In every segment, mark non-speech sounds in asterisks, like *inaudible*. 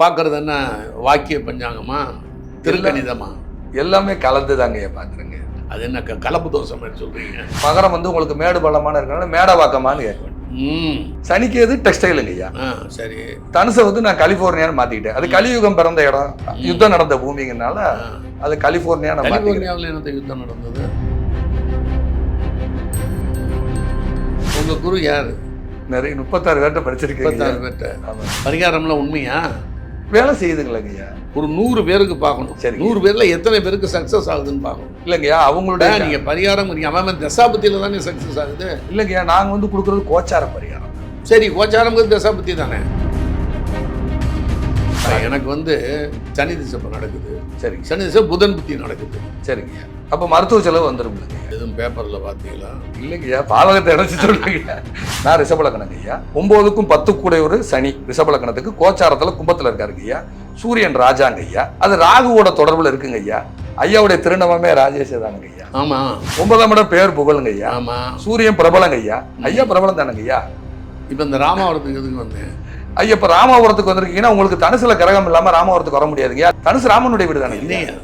பார்க்கறது என்ன வாக்கிய பஞ்சாங்கமா? திருக்கணிதமா? எல்லாமே கலந்து தாங்க பார்க்குறேங்க அது என்ன கலப்பு தோசை மாதிரி சொல்றீங்க. மகரம் வந்து உங்களுக்கு மேடு பள்ளமான இருக்கனால மேடவாக்கமான்னு கேட்க வேண்டும் ம். சனிக்கு எது டெக்ஸ்டைலுங்க ஐயா சரி. தனுசை வந்து நான் கலிஃபோர்னியான்னு மாத்திக்கிட்டேன். அது கலியுகம் பிறந்த இடம். யுத்தம் நடந்த பூமிங்கனால. அது கலிஃபோர்னியா நான் கலிபோர்னியாவில் என்னத்த யுத்தம் நடந்தது? உங்க குரு யாரு? நிறைய முப்பத்தாறு பேர்ட்ட படிச்சிருக்கேன் முப்பத்தாறு பேர்ட்ட. பரிகாரம்லாம் உண்மையா? வேலை செய்யுதுங்களேங்க ஐயா. ஒரு நூறு பேருக்கு பார்க்கணும். சரிங்க. நூறு பேர்ல எத்தனை பேருக்கு சக்சஸ் ஆகுதுன்னு பார்க்கணும். இல்லைங்கய்யா அவங்களுடைய நீங்க பரிகாரம் அவன் தசாபத்தியில தானே சக்சஸ் ஆகுது? இல்லைங்கய்யா நாங்க வந்து கொடுக்குறது கோச்சார பரிகாரம். சரி கோச்சாரம் தசாபத்தி தானே? எனக்கு வந்து சனி திசை நடக்குது. சரிங்க. சனி திசை புதன் புத்தி நடக்குது. சரிங்கய்யா அப்போ மருத்துவ செலவு வந்துடும் எதுவும் பேப்பர்ல பாத்தீங்களா? இல்லைங்கய்யா பாலகத்தை இணைச்சு சொல்றீங்க நான் ரிஷபலக்கணங்க ஐயா. ஒன்பதுக்கும் பத்து கூட ஒரு சனி ரிஷபலக்கணத்துக்கு கோச்சாரத்துல கும்பத்துல இருக்காருங்க ஐயா. சூரியன் ராஜாங்க ஐயா. அது ராகுவோட தொடர்புல இருக்குங்க ஐயா. ஐயாவுடைய திருநவமே ராஜேஷ் தானுங்க ஐயா. ஆமா. ஒன்பதாம் இடம் பேர் புகழுங்க ஐயா. ஆமா. சூரியன் பிரபலங்க ஐயா. ஐயா பிரபலம் தானுங்க ஐயா. இப்ப இந்த ராமாவரத்துக்கு எதுக்கு வந்தேன்? ஐயா இப்ப ராமாபுரத்துக்கு வந்திருக்கீங்கன்னா உங்களுக்கு தனுசுல கிரகம் இல்லாம ராமாபுரத்துக்கு வர முடியாதுங்க. தனுசு ராமனுடைய வீடு ஐயா. இல்லையா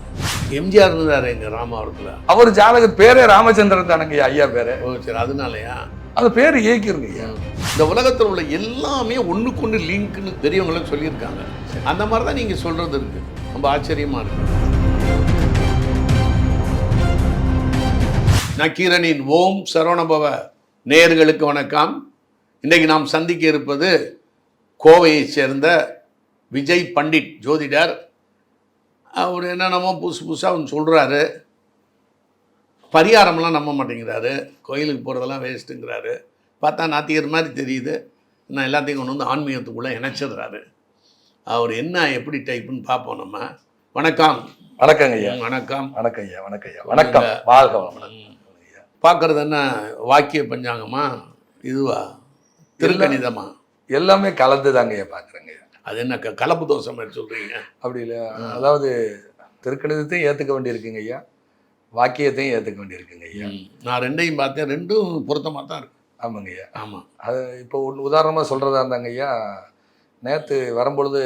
எம்ஜிஆர் இருந்தாரு எங்க ராமாவரத்துல அவர் ஜாதக பேரே ராமச்சந்திரன் தானுங்க ஐயா, பேரு. ஓ சரி அதனாலயா? அது பேரு ஏக்கிருங்க ஐயா. இந்த உலகத்தில் உள்ள எல்லாமே ஒண்ணுக்கொண்டு லிங்க்னு பெரியவங்களும் சொல்லியிருக்காங்க. அந்த மாதிரி தான் நீங்க சொல்றது இருக்கு. ரொம்ப ஆச்சரியமா இருக்கு. நக்கீரனின் ஓம் சரவணபவ நேயர்களுக்கு வணக்கம். இன்றைக்கு நாம் சந்திக்க இருப்பது கோவையைச் சேர்ந்த விஜய் பண்டிட் ஜோதிடர். அவர் என்னென்னமோ புதுசு புதுசாக அவன் சொல்கிறாரு பரிகாரம்லாம் நம்ப மாட்டேங்கிறாரு. கோயிலுக்கு போகிறதெல்லாம் வேஸ்ட்டுங்கிறாரு. பார்த்தா நாத்திகர் மாதிரி தெரியுது. நான் எல்லாத்தையும் கொண்டு வந்து ஆன்மீகத்துக்குள்ளே இணைச்சிடுறாரு. அவர் என்ன எப்படி டைப்புன்னு பார்ப்போம் நம்ம. வணக்கம். வணக்கங்க ஐயா. வணக்கம். வணக்கம் ஐயா வணக்கம் ஐயா. வணக்கம். வாழ்க பார்க்கறது என்ன வாக்கிய பஞ்சாங்கமா? இதுவா? திருக்கணிதமா? எல்லாமே கலந்து தாங்க ஐயா. பார்க்குறேங்க அது என்ன கலப்பு தோசை மாதிரி சொல்கிறீங்க அப்படி இல்லை. அதாவது திருக்கணிதத்தையும் ஏற்றுக்க வேண்டியிருக்குங்க ஐயா. வாக்கியத்தையும் ஏற்றுக்க வேண்டியிருக்குங்க ஐயா. நான் ரெண்டையும் பார்த்தேன் ரெண்டும் பொருத்தமாக தான் இருக்கு. ஆமாங்க ஐயா. ஆமாம் அது இப்போ ஒன்று உதாரணமாக சொல்கிறதா இருந்தாங்க ஐயா நேற்று வரும்பொழுது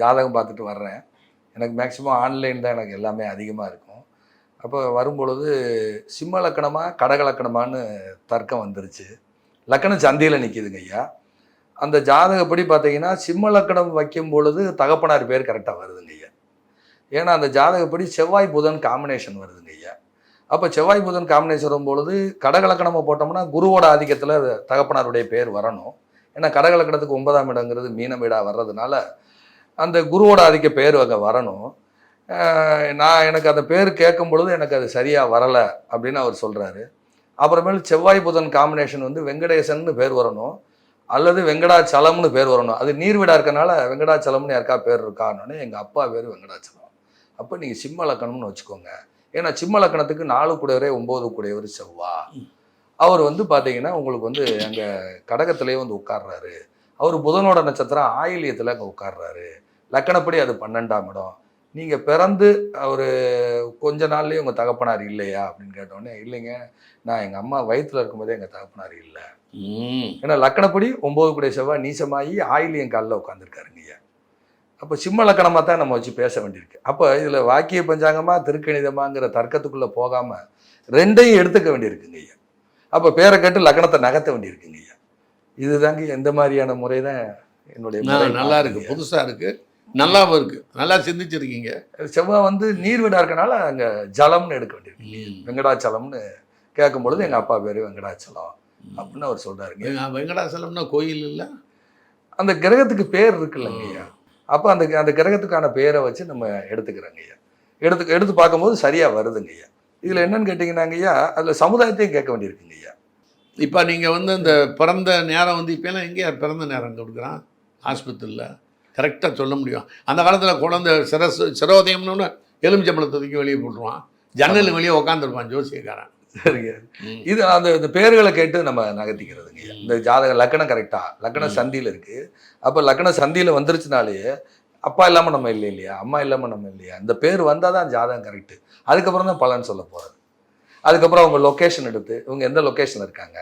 ஜாதகம் பார்த்துட்டு வர்றேன். எனக்கு மேக்ஸிமம் ஆன்லைன் தான் எனக்கு எல்லாமே அதிகமாக இருக்கும். அப்போ வரும்பொழுது சிம்ம லக்கணமாக கடக லக்கணமான்னு தர்க்கம் வந்துருச்சு. லக்கணம் சந்தையில் நிற்கிதுங்க ஐயா. அந்த ஜாதகப்படி பார்த்தீங்கன்னா சிம்ம லக்கணம் வைக்கும் பொழுது தகப்பனார் பேர் கரெக்டாக வருதுங்க ஐயா. ஏன்னா அந்த ஜாதகப்படி செவ்வாய் புதன் காம்பினேஷன் வருதுங்க ஐயா. அப்போ செவ்வாய் புதன் காம்பினேஷன் வரும்பொழுது கடகலக்கணமாக போட்டோம்னா குருவோட ஆதிக்கத்தில் தகப்பனாருடைய பேர் வரணும். ஏன்னா கடகலக்கணத்துக்கு ஒன்பதாம் இடங்கிறது மீன வீடாக வர்றதுனால அந்த குருவோட ஆதிக்க பேர் அங்கே வரணும். நான் எனக்கு அந்த பேர் கேட்கும் பொழுது எனக்கு அது சரியாக வரலை அப்படின்னு அவர் சொல்கிறாரு அப்புறமேல் செவ்வாய் புதன் காம்பினேஷன் வந்து வெங்கடேசன்னு பேர் வரணும். அல்லது வெங்கடாச்சலம்னு பேர் வரணும். அது நீர்விடா இருக்கனால வெங்கடாச்சலம்னு யாருக்கா பேர் இருக்கான்னு எங்கள் அப்பா பேர் வெங்கடாச்சலம். அப்போ நீங்கள் சிம்ம லக்கணம்னு வச்சுக்கோங்க. ஏன்னா சிம்ம லக்கணத்துக்கு நாலு கூடையவரே ஒம்பது கூடையவர் செவ்வா. அவர் வந்து பார்த்தீங்கன்னா உங்களுக்கு வந்து அங்கே கடகத்திலேயே வந்து உட்கார்றாரு. அவர் புதனோட நட்சத்திரம் ஆயிலியத்தில் அங்கே உட்கார்றாரு. லக்கணப்படி அது பன்னெண்டாம் இடம். நீங்கள் பிறந்து ஒரு கொஞ்ச நாள்லயே உங்கள் தகப்பனார் இல்லையா? அப்படின்னு கேட்டோடனே இல்லைங்க. நான் எங்கள் அம்மா வயித்துல இருக்கும்போதே எங்கள் தகப்பனார் இல்லை. ஏன்னா லக்கணப்படி ஒம்பது கூடிய செவ்வாய் நீசமாகி ஆயிலியம் காலில் உட்காந்துருக்காருங்க ஐயா அப்போ சிம்ம லக்கணமாக தான் நம்ம வச்சு பேச வேண்டியிருக்கு. அப்போ இதில் வாக்கிய பஞ்சாங்கமா திருக்கணிதமாங்கிற தர்க்கத்துக்குள்ளே போகாமல் ரெண்டையும் எடுத்துக்க வேண்டியிருக்குங்க ஐயா அப்போ பேரை கேட்டு லக்கணத்தை நகர்த்த வேண்டியிருக்குங்க ஐயா இதுதாங்க எந்த மாதிரியான முறை தான் என்னுடைய நல்லா இருக்கு. புதுசா இருக்கு. நல்லாவும் இருக்கு. நல்லா சிந்திச்சிருக்கீங்க. செவ்வாய் வந்து நீர் வீடா இருக்கனால அங்கே ஜலம்னு எடுக்க வேண்டியிருக்கு. ம். வெங்கடாச்சலம்னு கேட்கும் பொழுது எங்கள் அப்பா பேர் வெங்கடாச்சலம் அப்படின்னு அவர் சொல்றாருங்க. வெங்க- வெங்கடாசலம்னா கோயில் இல்ல? அந்த கிரகத்துக்கு பேர் இருக்குல்லங்க ஐயா. அப்போ அந்த அந்த கிரகத்துக்கான பேரை வச்சு நம்ம எடுத்துக்கிறோங்க ஐயா. எடுத்து எடுத்து பார்க்கும்போது சரியா வருதுங்க ஐயா. இதுல என்னன்னு கேட்டிங்கன்னாங்க ஐயா அதுல சமுதாயத்தையும் கேட்க வேண்டியிருக்குங்க ஐயா. இப்போ நீங்கள் வந்து இந்த பிறந்த நேரம் வந்து இப்போலாம் எங்கே பிறந்த நேரம் கொடுக்குறான்? ஆஸ்பத்திரியில்? கரெக்டாக சொல்ல முடியும். அந்த காலத்தில் குழந்தை சிரஸ் சிரோதயம்னு எலுமிச்சம்பளத்தை தூக்கி வெளியே போட்டுருவான். ஜன்னல் வெளியே உட்காந்துருப்பான் ஜோசியக்காரன். சரிங்க. இது அந்த இந்த பேர்களை கேட்டு நம்ம நகர்த்திக்கிறதுங்க. இந்த ஜாதக லக்கணம் கரெக்டா? லக்கணம் சந்தியில இருக்கு. அப்போ லக்கணம் சந்தியில வந்துருச்சுனாலே அப்பா இல்லாம நம்ம இல்லை இல்லையா? அம்மா இல்லாம நம்ம இல்லையா? இந்த பேர் வந்தால் தான் ஜாதகம் கரெக்ட். அதுக்கப்புறம் தான் பலன் சொல்ல போறது அதுக்கப்புறம் அவங்க லொக்கேஷன் எடுத்து இவங்க எந்த லொக்கேஷன் இருக்காங்க?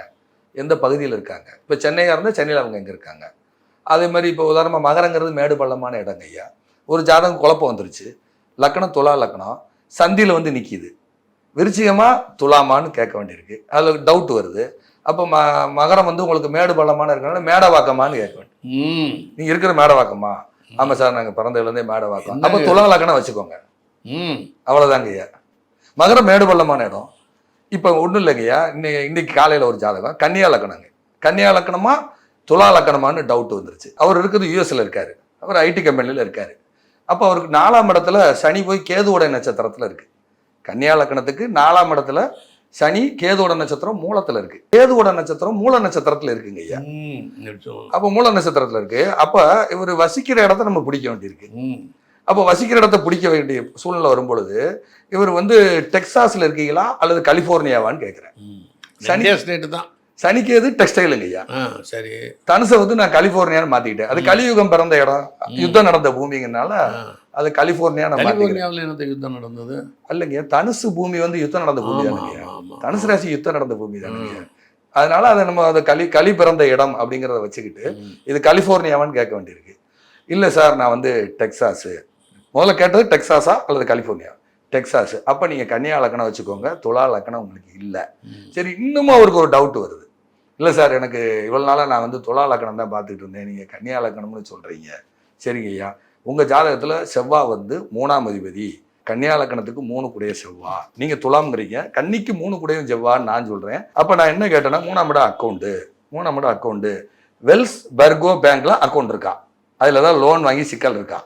எந்த பகுதியில் இருக்காங்க? இப்போ சென்னையாக இருந்தால் சென்னையில் அவங்க எங்கே இருக்காங்க? அதே மாதிரி இப்போ உதாரணமாக மகரங்கிறது மேடு பள்ளமான இடங்க ஐயா. ஒரு ஜாதகம் குழப்பம் வந்துருச்சு. லக்கணம் துலா லக்கணம். சந்தியில் வந்து நிற்கிது விருச்சிகமா துலாமான்னு கேட்க வேண்டியிருக்கு. அதில் டவுட் வருது. அப்போ ம மகரம் வந்து உங்களுக்கு மேடு பள்ளமான இருக்கனால மேடவாக்கமான்னு கேட்க வேண்டியது ம். நீங்கள் இருக்கிற மேடவாக்கமா? ஆமாம் சார் நாங்கள் பிறந்ததுலேருந்தே மேடவாக்கம். அப்போ துலா லக்கணம் வச்சுக்கோங்க. ம். அவ்வளோதாங்க ஐயா. மகரம் மேடு பள்ளமான இடம். இப்போ ஒன்றும் இல்லைங்கய்யா இன்னைக்கு இன்னைக்கு காலையில் ஒரு ஜாதகம். கன்னியா லக்கணங்க. கன்னியா லக்கணமா துலா லக்கணமான்னு டவுட் வந்துருச்சு. அவர் இருக்கிறது யூஎஸ்ல இருக்காரு. அவர் ஐடி கம்பெனியில் இருக்காரு. அப்போ அவருக்கு நாலாம் இடத்துல சனி போய் கேதுவோட நட்சத்திரத்தில் இருக்கு. கன்னியா லக்கணத்துக்கு நாலாம் இடத்துல சனி கேதுவோட நட்சத்திரம் மூலத்தில் இருக்கு. கேதுவோட நட்சத்திரம் மூல நட்சத்திரத்தில் இருக்குங்க ஐயா. அப்போ மூல நட்சத்திரத்தில் இருக்கு. அப்போ இவர் வசிக்கிற இடத்த நம்ம பிடிக்க வேண்டியிருக்கு. அப்போ வசிக்கிற இடத்த பிடிக்க வேண்டிய சூழ்நிலை வரும்பொழுது இவர் வந்து டெக்சாஸ்ல இருக்கீங்களா? அல்லது கலிஃபோர்னியாவான்னு கேட்குறேன் சனி- ஸ்டேட்டு தான். சனிக்கு எது டெக்ஸ்டைலுங்க ஐயா சரி. தனுசை வந்து நான் கலிஃபோர்னியான்னு மாத்திக்கிட்டேன். அது கலியுகம் பிறந்த இடம். யுத்தம் நடந்த பூமிங்கனால. அது மாத்திக்கிறேன் கலிபோர்னியாவில் யுத்தம் நடந்தது? இல்லைங்க தனுசு பூமி வந்து யுத்தம் நடந்த பூமி தானுங்க தனுசு ராசி யுத்தம் நடந்த பூமி தானுங்க அதனால அதை நம்ம அதை களி களி பிறந்த இடம் அப்படிங்கிறத வச்சுக்கிட்டு. இது கலிஃபோர்னியாவான்னு கேட்க வேண்டியிருக்கு. இல்லை சார் நான் வந்து டெக்சாஸு. முதல்ல கேட்டது டெக்சாஸா அல்லது கலிஃபோர்னியா டெக்சாஸ். அப்போ நீங்கள் கன்னியா லக்கணம் வச்சுக்கோங்க. துலா லக்கணம் உங்களுக்கு இல்லை. சரி இன்னமும் அவருக்கு ஒரு டவுட் வருது. இல்லை சார் எனக்கு இவ்வளோ நாளாக நான் வந்து துலா லக்கணம் தான் பார்த்துட்டு இருந்தேன். நீங்கள் கன்னியா லக்கணம்னு சொல்கிறீங்க சரிங்க ஐயா. உங்கள் ஜாதகத்தில் செவ்வாய் வந்து மூணாம் அதிபதி கன்னியா லக்கணத்துக்கு மூணு குடைய செவ்வா. நீங்கள் துலாம்ங்கிறீங்க. கன்னிக்கு மூணு குடையும் செவ்வான்னு நான் சொல்கிறேன் அப்போ நான் என்ன கேட்டேன்னா மூணாம் இடம் அக்கௌண்ட்டு மூணாம் இடம் அக்கௌண்ட்டு வெல்ஸ் பர்கோ பேங்க்ல அக்கௌண்ட் இருக்கா? அதில் தான் லோன் வாங்கி சிக்கல் இருக்கா?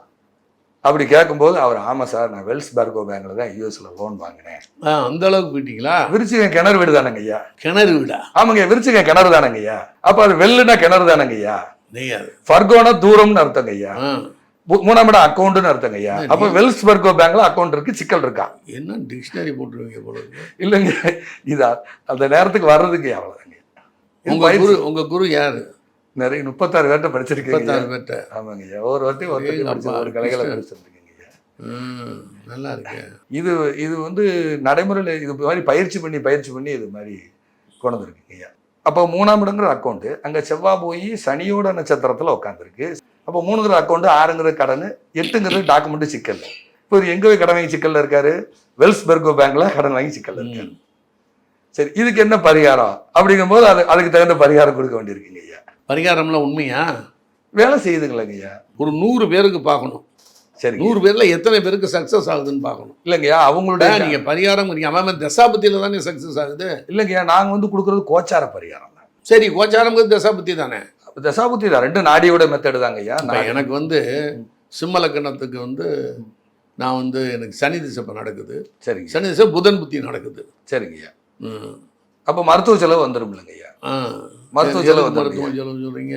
அப்படி கேட்கும்போது அவர் ஆமாம் சார் நான் வெல்ஸ் பர்கோ பேங்க்ல தான் யூஎஸ்ல லோன் வாங்கினேன். அந்த அளவுக்கு போயிட்டீங்களா? விருச்சிகன் கிணறு வீடு தானங்க ஐயா. கிணறு வீடா? ஆமாங்க விருச்சிகன் கிணறு தானங்க ஐயா. அப்போ அது வெல்லுனா கிணறு தானங்க ஐயா. ஃபர்கோனா தூரம்னு அர்த்தங்க ஐயா. மூணாம் இடம் அக்கௌண்ட்னு அர்த்தங்க ஐயா. அப்போ வெல்ஸ் பர்கோ பேங்க்ல அக்கௌண்ட் இருக்கு சிக்கல் இருக்கா? என்ன டிக்ஷனரி போட்டுருவீங்க போல இல்லைங்க இதா அந்த நேரத்துக்கு வர்றதுக்கு அவ்வளோதாங்க உங்க. குரு உங்க குரு யாரு? நிறைய முப்பத்தாறு பேர்ட்ட படிச்சிருக்கீங்க. முப்பத்தாறு பேர்ட்ட. ஆமாங்க ஐயா. ஒரு வாட்டி ஒருத்தர் ஒரு கலைகளை. படிச்சிருக்கீங்க நல்லா இருக்கு. இது இது வந்து நடைமுறையில் இது மாதிரி பயிற்சி பண்ணி பயிற்சி பண்ணி இது மாதிரி கொண்டு வந்திருக்குங்க ஐயா. அப்போ மூணாம் இடங்கிற அக்கௌண்ட்டு அங்கே செவ்வாய் போய் சனியோட நட்சத்திரத்தில் உட்காந்துருக்கு அப்போ மூணுங்கிற அக்கௌண்ட்டு ஆறுங்கிற கடன் எட்டுங்கிறது டாக்குமெண்ட் சிக்கல். இப்போ இவர் எங்கே போய் கடன் வாங்கி சிக்கல்ல இருக்காரு? வெல்ஸ் பெர்கோ பேங்க்ல கடன் வாங்கி சிக்கல்ல இருக்காரு. சரி இதுக்கு என்ன பரிகாரம்? அப்படிங்கும்போது அது அதுக்கு தகுந்த பரிகாரம் கொடுக்க வேண்டியிருக்குங்க ஐயா. பரிகாரம்லாம் உண்மையா? வேலை செய்யுதுங்களேங்க ஐயா. ஒரு நூறு பேருக்கு பார்க்கணும். சரி நூறு பேர்ல எத்தனை பேருக்கு சக்சஸ் ஆகுதுன்னு பார்க்கணும். இல்லைங்கய்யா அவங்களுடைய நீங்க பரிகாரம் அவன் தசாபத்தியில தானே சக்சஸ் ஆகுது? இல்லைங்கய்யா நாங்கள் வந்து கொடுக்குறது கோச்சார பரிகாரம் தான். சரி கோச்சாரம்ங்கிறது தசாபத்தி தானே? தசாபுத்தி தான் ரெண்டு நாடியோட மெத்தடு தாங்க ஐயா இப்ப எனக்கு வந்து சிம்ம லக்கணத்துக்கு வந்து நான் வந்து எனக்கு சனி திசை நடக்குது. சரிங்க. சனி திசை புதன் புத்தி நடக்குது. சரிங்க ஐயா. ம். அப்போ மருத்துவ செலவு வந்துடும் இல்லைங்க ஐயா. மருத்துவ செலவு மருத்துவ செலவு சொல்றீங்க?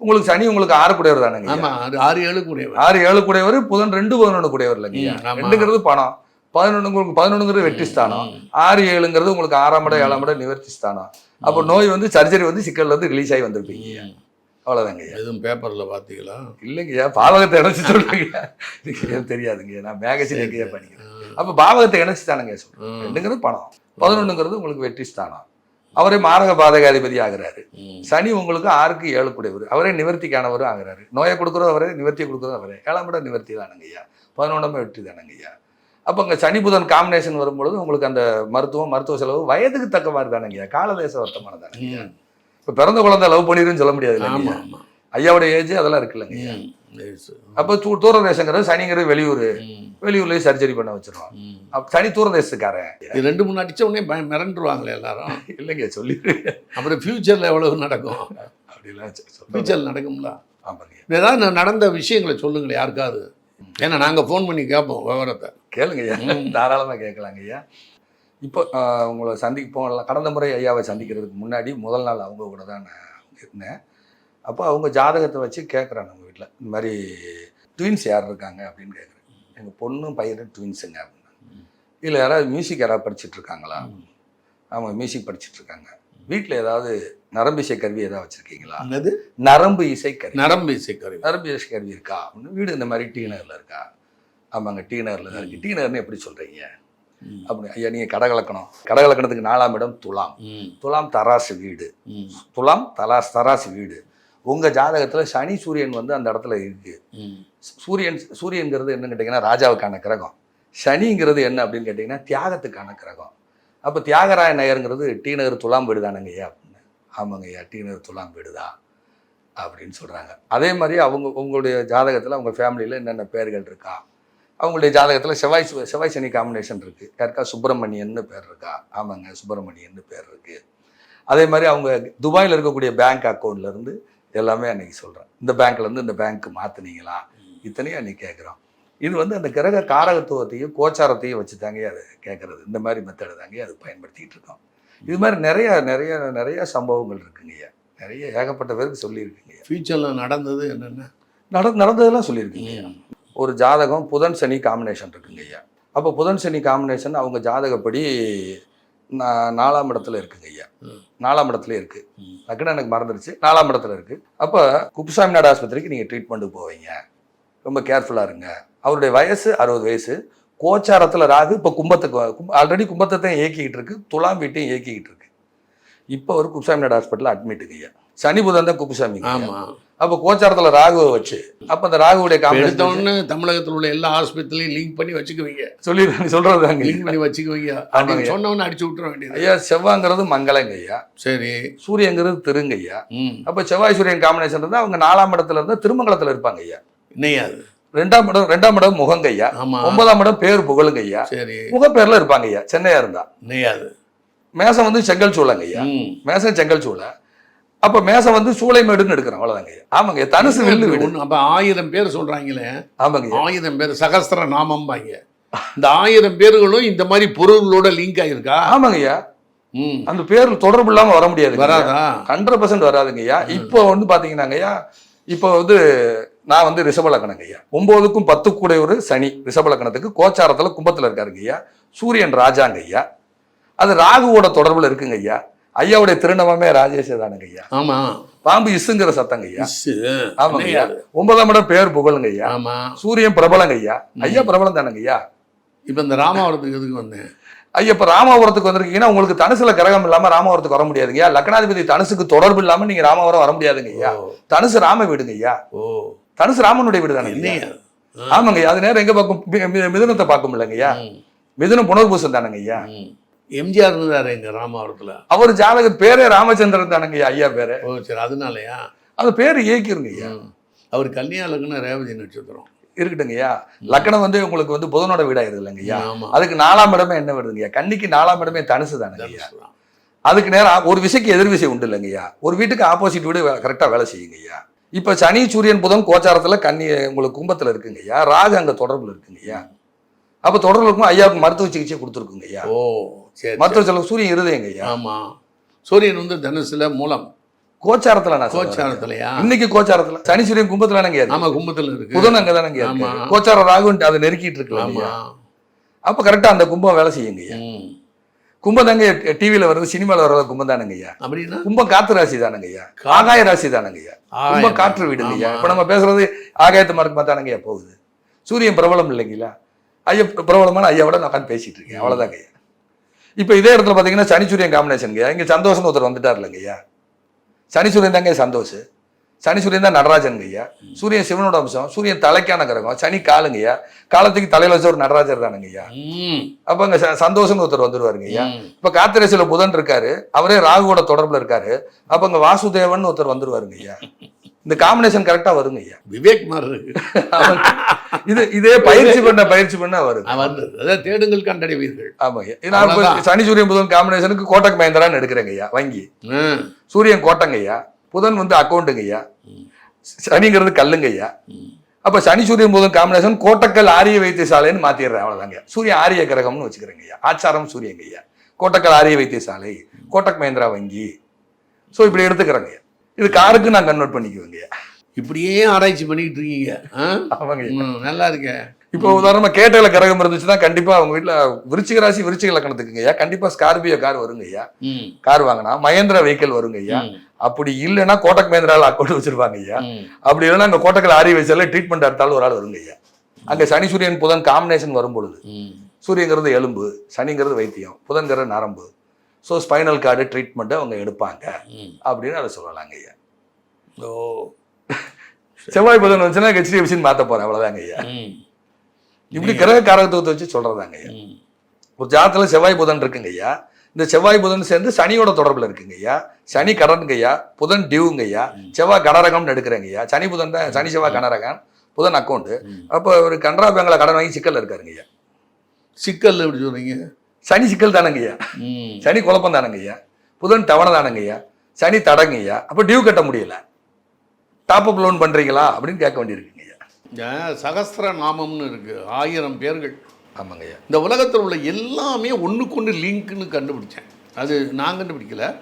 உங்களுக்கு சனி உங்களுக்கு ஆறு கூடையவர் தானேங்க? ஆமா ஆறு ஏழு கூடியவர். ஆறு ஏழு கூடையவர் புதன் ரெண்டு பதினொன்று கூடையவர் இல்லைங்க. ரெண்டுங்கிறது பணம். பதினொன்று உங்களுக்கு பதினொன்றுங்கிறது வெற்றி ஸ்தானம். ஆறு ஏழுங்கிறது உங்களுக்கு ஆறாம் இடம் ஏழாம் இடம் நிவர்த்தி ஸ்தானம். அப்போ நோய் வந்து சர்ஜரி வந்து சிக்கல்ல இருந்து ரிலீஸ் ஆகி வந்திருப்பீங்க அவ்வளோதாங்க எதுவும் பேப்பர்ல பாத்தீங்களா? இல்லைங்க ஐயா பாவகத்தை இணைச்சு எனக்கு ஏன் தெரியாதுங்க நான் மேகசின் எங்கேயா படிக்கிறேன் ம். அப்போ பாவகத்தை இணைச்சு தானங்க ம். ரெண்டுங்கிறது பணம். பதினொன்றுங்கிறது உங்களுக்கு வெற்றி ஸ்தானம். அவரே மாரக பாதகாதிபதி ஆகிறாரு. சனி உங்களுக்கு ஆறுக்கு ஏழு கூடியவர் அவரே நிவர்த்திக்கானவரும் ஆகிறாரு. நோயை கொடுக்குறது அவரே நிவர்த்தி கொடுக்குறது அவரே. ஏழாம் இடம் நிவர்த்தி தானங்க ஐயா. பதினொன்றாம் வெற்றி தானங்க ஐயா. அப்போ அங்கே சனி புதன் காம்பினேஷன் வரும்பொழுது உங்களுக்கு அந்த மருத்துவம் மருத்துவ செலவு வயதுக்கு தக்க மாதிரி தானங்க ஐயா. காலதேச வர்த்தமான தானங்க. இப்போ பிறந்த குழந்தை லவ் பண்ணிருன்னு சொல்ல முடியாது ஐயாவோட ஏஜ் அதெல்லாம் இருக்குல்லங்க ஐயா. அப்போ தூ தூர தேசங்கிறது சனிங்கிறது வெளியூர். வெளியூர்லேயே சர்ஜரி பண்ண வச்சிருவான். அப்போ சனி தூர தேசத்துக்காரன் இது ரெண்டு மூணு அடிச்ச உடனே மிரண்டுருவாங்களே எல்லாரும். *laughs* இல்லைங்க சொல்லிடுறீங்க அப்புறம் ஃபியூச்சர்ல எவ்வளவு நடக்கும்? அப்படிலாம் ஃபியூச்சர்ல நடக்கும்ல? ஆமாங்க. ஏதாவது நடந்த விஷயங்களை சொல்லுங்களேன் யாருக்காவது. ஏன்னா நாங்க ஃபோன் பண்ணி கேட்போம் விவரத்தை. கேளுங்க ஐயா. தாராளமாக கேட்கலாங்க ஐயா. இப்போ உங்களை சந்திக்க போகலாம் கடந்த முறை ஐயாவை சந்திக்கிறதுக்கு முன்னாடி முதல் நாள் அவங்க கூட தான் நான் இருந்தேன். அப்போ அவங்க ஜாதகத்தை வச்சு கேட்குறேன் நம்ம வீட்டில். இந்த மாதிரி ட்வின்ஸ் யார் இருக்காங்க அப்படின்னு கேட்குறேன். எங்கள் பொண்ணும் பையனும் ட்வின்ஸுங்க அப்படின்னா. இல்லை யாராவது மியூசிக் யாராவது படிச்சிட்டு இருக்காங்களா? அவங்க மியூசிக் படிச்சிட்டு இருக்காங்க. வீட்டில் ஏதாவது நரம்பு இசை கருவி ஏதாவது வச்சுருக்கீங்களா? என்னது? நரம்பு இசை கருவி. நரம்பு இசைக்கருவி நரம்பு இசை கருவி இருக்கா? அப்படின்னு வீடு இந்த மாதிரி டீ நகரில் இருக்கா? ஆமாங்க டீ நகரில் தான் இருக்குது டீ நகர்னு எப்படி சொல்கிறீங்க. அப்படி ஐயா நீங்கள் கடகலக்கணம் கடகலக்கணத்துக்கு நாலாம் இடம் துலாம். துலாம் தராசு வீடு. துலாம் தலாஸ் தராசு வீடு. உங்கள் ஜாதகத்தில் சனி சூரியன் வந்து அந்த இடத்துல இருக்குது சூரியன் சூரியன்கிறது என்னன்னு கேட்டிங்கன்னா ராஜாவுக்கான கிரகம். சனிங்கிறது என்ன அப்படின்னு கேட்டிங்கன்னா தியாகத்துக்கான கிரகம். அப்போ தியாகராய நகருங்கிறது டி நகர் துலாம் வீடு தானங்க ஐயா அப்படின்னு. ஆமாங்க ஐயா டி நகர் துலாம் வீடு தான் அப்படின்னு சொல்கிறாங்க அதே மாதிரி அவங்க உங்களுடைய ஜாதகத்தில் அவங்க ஃபேமிலியில் என்னென்ன பேர்கள் இருக்கா? அவங்களுடைய ஜாதகத்தில் செவ்வாய் செவ்வாய் சனி காம்பினேஷன் இருக்குது யாருக்கா? சுப்பிரமணியன்னு பேர் இருக்கா? ஆமாங்க சுப்பிரமணியன்னு பேர் இருக்குது அதே மாதிரி அவங்க துபாயில் இருக்கக்கூடிய பேங்க் அக்கௌண்ட்லேருந்து எல்லாமே அன்னைக்கு சொல்கிறேன் இந்த பேங்க்லேருந்து இந்த பேங்க் மாற்றுனீங்களா இத்தனையும் அன்னைக்கு கேட்குறோம். இது வந்து அந்த கிரக காரகத்துவத்தையும் கோச்சாரத்தையும் வச்சு தாங்க அது கேட்குறது. இந்த மாதிரி மெத்தடு தாங்க அது பயன்படுத்திட்டு இருக்கோம். இது மாதிரி நிறைய நிறைய நிறைய சம்பவங்கள் இருக்குங்க ஐயா. நிறைய ஏகப்பட்ட பேருக்கு சொல்லியிருக்குங்க ஃபியூச்சரில் நடந்தது என்னென்ன? நட நடந்ததெல்லாம் சொல்லியிருக்குங்க ஒரு ஜாதகம் புதன் சனி காம்பினேஷன் இருக்குங்க ஐயா. அப்போ புதன் சனி காம்பினேஷன் அவங்க ஜாதகப்படி நாலாம் இடத்துல இருக்குங்க ஐயா. ம். நாலாம் இடத்துல இருக்கு. ம். டக்குன்னு எனக்கு மறந்துடுச்சு நாலாம் இடத்துல இருக்கு. அப்போ குப்புசாமி நாடு ஆஸ்பத்திரிக்கு நீங்கள் ட்ரீட்மெண்ட்டுக்கு போவீங்க. ரொம்ப கேர்ஃபுல்லாக இருங்க. அவருடைய வயசு அறுபது வயசு. கோச்சாரத்தில் ராகு இப்போ கும்பத்துக்கு ஆல்ரெடி கும்பத்தை தான் இயக்கிக்கிட்டு இருக்கு. துலாம் வீட்டையும் இயக்கிக்கிட்டு இருக்கு. இப்போ ஒரு குப்புசாமி நாடு ஹாஸ்பிட்டலில் அட்மிட்டுங்க ஐயா. சனி புதன் தான் குப்புசாமி ஆமாம் அப்போ கோச்சாரத்தில் ராகுவை வச்சு. அப்போ அந்த ராகுவுடைய காம்பினேஷன் எடுத்தோடனே தமிழகத்தில் உள்ள எல்லா ஆஸ்பத்திரிலையும் லிங்க் பண்ணி வச்சுக்குவீங்க. சொல்லி சொல்றது தாங்க. லிங்க் பண்ணி வச்சுக்குவீங்க. அப்படின்னு சொன்னவொன்னு அடிச்சு விட்டுற வேண்டியது. ஐயா செவ்வாங்கிறது மங்களங்க ஐயா. சரி. சூரியங்கிறது திருங்க ஐயா. ம். அப்போ செவ்வாய் சூரியன் காம்பினேஷன் இருந்தால் அவங்க நாலாம் இடத்துல இருந்தால் திருமங்கலத்தில் இருப்பாங்க ஐயா. அது? ரெண்டாம் இடம் ரெண்டாம் இடம் முகங்க ஐயா. ஆமாம் ஒன்பதாம் இடம் பேர் புகழுங்க ஐயா. சரி. முகப்பேர்ல இருப்பாங்க ஐயா. சென்னையா இருந்தா. அது? மேசம் வந்து செங்கல் சூளைங்க ஐயா. மேசம் செங்கல் சூளை. அப்ப மேசம் வந்து சூளைமேடுன்னு எடுக்கிறோம் அவ்வளவுதாங்க ஆமாங்க தனுசு வில்லு வீடு அப்ப ஆயிரம் பேர் சொல்றாங்களே. ஆமாங்க ஆயிரம் பேர் சகஸ்திர நாமம்பாங்க. இந்த ஆயிரம் பேர்களும் இந்த மாதிரி பொருளோட லிங்க் ஆயிருக்கா? ஆமாங்க ஐயா. ம். அந்த பேர் தொடர்பு இல்லாம வர முடியாது வராதா? ஹண்ட்ரட் பர்சன்ட் வராதுங்க ஐயா. இப்போ வந்து பாத்தீங்கன்னாங்க ஐயா இப்போ வந்து நான் வந்து ரிஷபலக்கணங்க ஐயா. ஒன்பதுக்கும் பத்து கூட ஒரு சனி ரிஷபலக்கணத்துக்கு கோச்சாரத்துல கும்பத்துல இருக்காருங்க ஐயா. சூரியன் ராஜாங்க ஐயா. அது ராகுவோட தொடர்புல இருக்குங்க ஐயா. ஐயாவுடைய திருநவமே ராஜேஷ் தானுங்க ஐயா. ஆமா. பாம்பு இசுங்கிற சத்தங்க ஐயா. ஆமாங்க ஐயா? ஒன்பதாம் இடம் பேர் புகழுங்க ஐயா. ஆமா. சூரியன் பிரபலங்க ஐயா. ஐயா பிரபலம் தானுங்க ஐயா. இப்ப இந்த ராமாவரத்துக்கு எதுக்கு வந்தேன் ஐயா இப்ப ராமாவரத்துக்கு வந்திருக்கீங்கன்னா உங்களுக்கு தனுசுல கிரகம் இல்லாம ராமாவரத்துக்கு வர முடியாதுங்க ஐயா. லக்னாதிபதி தனுசுக்கு தொடர்பு இல்லாம நீங்க ராமாவரம் வர முடியாதுங்க ஐயா. தனுசு ராம வீடுங்க ஐயா. ஓ. தனுசு ராமனுடைய வீடு தானே. ஆமாங்க ஐயா. அது நேரம் எங்க பார்க்கும் மிதுனத்தை பார்க்கும் இல்லைங்க ஐயா மிதுனம் புனர்பூசம் தானங்க ஐயா. எம்ஜிஆர் இருந்தாரு எங்க ராமாவரத்துல. அவர் ஜாதக பேரே ராமச்சந்திரன் தானங்க ஐயா பேரு. ஓ சரி அதனாலயா? அந்த பேரு ஏக்கிருங்க ஐயா. அவர் கல்யாண லக்னம் ரேவதி நட்சத்திரம். இருக்கட்டுங்க ஐயா. லக்கணம் வந்து உங்களுக்கு வந்து புதனோட வீடாயிருது இல்லைங்க ஐயா. ஆமா. அதுக்கு நாலாம் இடமே என்ன வருதுங்க ஐயா? கன்னிக்கு நாலாம் இடமே தனுசு தானங்க ஐயா. அதுக்கு நேரம் ஒரு விசைக்கு எதிர் விசை உண்டு இல்லைங்க ஐயா. ஒரு வீட்டுக்கு ஆப்போசிட் வீடு கரெக்டாக வேலை செய்யுங்க ஐயா. இப்போ சனி சூரியன் புதன் கோச்சாரத்துல கன்னி உங்களுக்கு கும்பத்துல இருக்குங்க ஐயா. ராகு அங்க தொடர்புல இருக்குங்க ஐயா. அப்ப தொடர்புல இருக்கும் ஐயாவுக்கு மருத்துவ சிகிச்சை கொடுத்துருக்குங்க ஐயா. ஓ. மருத்துவ செலவு சூரியன் இருதயங்க ஐயா? ஆமா. சூரியன் வந்து தனுசுல மூலம். கோச்சாரத்துல. கோச்சாரத்திலயா? இன்னைக்கு கோச்சாரத்துல. சனி சூரியன் கும்பத்துல தானங்க ஆமா கும்பத்துல இருக்கு. புதன் அங்க தானங்க ஆமா. கோச்சாரம் ராகு அதை நெருக்கிட்டு இருக்கு ஆமா. அப்ப கரெக்டா அந்த கும்பம் வேலை செய்யுங்க. கும்பம் தாங்க டிவியில வர்றது சினிமால வர்றது கும்பம் தானங்க ஐயா? அப்படின்னா? கும்பம் காத்து ராசி தானங்க ஐயா? ஆகாய ராசி தானங்க ஐயா. காற்று வீடுங்க ஐயா. இப்ப நம்ம பேசுறது ஆகாயத்து மார்க்கு பார்த்தானங்க ஐயா போகுது. சூரியன் பிரபலம் இல்லைங்களா ஐயா? பிரபலமான ஐயாவோட நான் உட்காந்து பேசிட்டு இருக்கேன். அவ்வளவுதாங்க ஐயா. இப்போ இதே இடத்துல பார்த்தீங்கன்னா சனி சூரியன் காம்பினேஷனுங்க இங்க சந்தோஷம் ஒருத்தர் வந்துட்டார் இல்லைங்க ஐயா சனி சூரியன் தாங்க சந்தோஷ். சனி சூரியன் தான் நடராஜனுங்க ஐயா சூரியன் சிவனோட அம்சம் சூரியன் தலைக்கான கிரகம் சனி காலுங்க ஐயா காலத்துக்கு தலையில வச்ச ஒரு நடராஜர் தானுங்க ஐயா. அப்ப அங்க சந்தோஷம்னு ஒருத்தர் வந்துருவாருங்க ஐயா. இப்ப காத்திரேசில புதன் இருக்காரு அவரே ராகுவோட தொடர்புல இருக்காரு அப்ப அங்க வாசுதேவன் ஒருத்தர் வந்துருவாருங்க ஐயா இந்த காம்பினேஷன் கரெக்டா வருங்க ஐயா. விவேக் மாதிரி இருக்கு. *laughs* இது இதே பயிற்சி பண்ண பயிற்சி பண்ண வருது. அதான் தேடுங்கள் கண்டடைவீர்கள். ஆமாங்க. நான். சனி சூரியன் புதன் காம்பினேஷனுக்கு கோட்டக் மஹேந்திரான்னு எடுக்கிறேங்க ஐயா வங்கி. சூரியன் கோட்டங்க ஐயா புதன் வந்து அக்கௌண்ட்டுங்க ஐயா. சனிங்கிறது கல்லுங்க ஐயா. அப்ப சனி சூரியன் புதன் காம்பினேஷன் கோட்டக்கல் ஆரிய வைத்தியசாலைன்னு மாத்திடுறேன் அவ்வளவுதாங்க. சூரியன் ஆரிய கிரகம்னு வச்சுக்கிறேங்க ஐயா. ஆச்சாரம் சூரியங்க ஐயா. கோட்டக்கல் ஆரிய வைத்தியசாலை கோட்டக் மஹேந்திரா வங்கி. ஸோ இப்படி எடுத்துக்கிறேங்க இது காருக்கு நான் கன்வெர்ட் பண்ணிக்குவேங்க இப்படியே ஆராய்ச்சி பண்ணிக்கிட்டு இருக்கீங்க. ம், நல்லா இருக்கே. இப்போ உதாரணமா கேட்டல கிரகம் இருந்துச்சுன்னா கண்டிப்பா அவங்க வீட்டுல விருச்சிக ராசி விருச்சிக லக்கணத்துக்குங்க ஐயா கண்டிப்பா ஸ்கார்பியோ கார் வருங்க ஐயா. கார் வாங்கினா மகேந்திரா வெஹிக்கிள் வருங்க ஐயா. அப்படி இல்லைன்னா கோட்டக் மஹேந்திரால அக்கௌண்ட் வச்சிருப்பாங்க ஐயா. அப்படி இல்லைன்னா அங்க கோட்டக்கல் ஆரி வயசுல ட்ரீட்மெண்ட் எடுத்தாலும் ஒரு ஆள் வருங்க ஐயா அங்க சனி சூரியன் புதன் காம்பினேஷன் வரும் பொழுது. சூரியங்கிறது எலும்பு சனிங்கிறது வைத்தியம் புதன்கிறது நரம்பு. ஸோ ஸ்பைனல் கார்டு ட்ரீட்மெண்ட்டை அவங்க எடுப்பாங்க. அப்படின்னு அதை சொல்லலாங்க ஐயா. ஓ. செவ்வாய் புதன் வந்துச்சுன்னா ஹெச்டிஎஃப்சின்னு மாற்ற போகிறேன் அவ்வளோதாங்க ஐயா. இப்படி கிரக காரகத்துவத்தை வச்சு சொல்கிறதாங்க ஐயா. ஒரு ஜாதகத்தில் செவ்வாய் புதன் இருக்குங்க ஐயா. இந்த செவ்வாய் புதன் சேர்ந்து சனியோட தொடர்பில் இருக்குங்க ஐயா. சனி கடனுங்க ஐயா. புதன் டியூங்க ஐயா. செவ்வாய் கனரகம்னு எடுக்கிறேங்க ஐயா. சனி புதன் தான் சனி செவ்வாய் கனரகம் புதன் அக்கௌண்ட்டு. அப்போ ஒரு கனரா பேங்கில் கடன் வாங்கி சிக்கல்ல இருக்காருங்க ஐயா. சிக்கல் எப்படி சொல்றீங்க? சனி சிக்கல் தானங்க ஐயா. ம். சனி குழப்பம் தானங்க ஐயா. புதன் தவணை தானங்க ஐயா. சனி தடங்க ஐயா. அப்போ டியூ கட்ட முடியல. டாப் அப் லோன் பண்ணுறீங்களா அப்படின்னு கேட்க வேண்டியிருக்குங்க ஐயா. இந்த சகஸ்திர நாமம்னு இருக்கு. ஆயிரம் பேர்கள். ஆமாங்க ஐயா. இந்த உலகத்தில் உள்ள எல்லாமே ஒன்றுக்கொன்று லிங்க்னு கண்டுபிடிச்சேன். அது நான் கண்டுபிடிக்கல.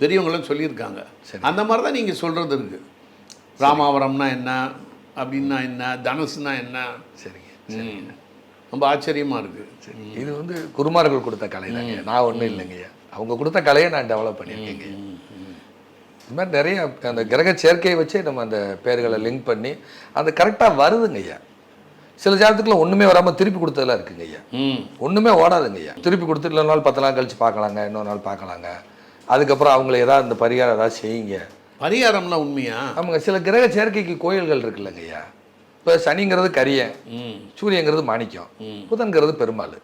பெரியவங்களும் சொல்லியிருக்காங்க. சரி. அந்த மாதிரி தான் நீங்கள் சொல்கிறது இருக்குது ராமாவரம்னா என்ன? அப்படின்னா என்ன? தனுசுனா என்ன? சரிங்க. ம். ரொம்ப ஆச்சரியமாக இருக்குது சரி. இது வந்து குருமார்கள் கொடுத்த கலை தாங்க நான் ஒன்றும் இல்லைங்க ஐயா. அவங்க கொடுத்த கலையை நான் டெவலப் பண்ணியிருக்கேங்க. இது மாதிரி நிறைய அந்த கிரக சேர்க்கையை வச்சே நம்ம அந்த பேர்களை லிங்க் பண்ணி அந்த கரெக்டாக வருதுங்க ஐயா. சில ஜாதகத்துக்குள்ள ஒன்றுமே வராமல் திருப்பி கொடுத்ததெல்லாம் இருக்குங்க ஐயா. ஒன்றுமே ஓடாதுங்க ஐயா. திருப்பி கொடுத்து இன்னொரு நாள் பத்து நாள் கழிச்சு பார்க்கலாங்க இன்னொரு நாள் பார்க்கலாங்க. அதுக்கப்புறம் அவங்கள ஏதாவது இந்த பரிகாரம் ஏதாவது செய்யுங்க. பரிகாரம்லாம் உண்மையா? ஆமாங்க சில கிரக சேர்க்கைக்கு கோயில்கள் இருக்குல்லங்க ஐயா. இப்போ சனிங்கிறது கரியன் சூரியங்கிறது மாணிக்கம் புதன்கிறது பெருமாள்.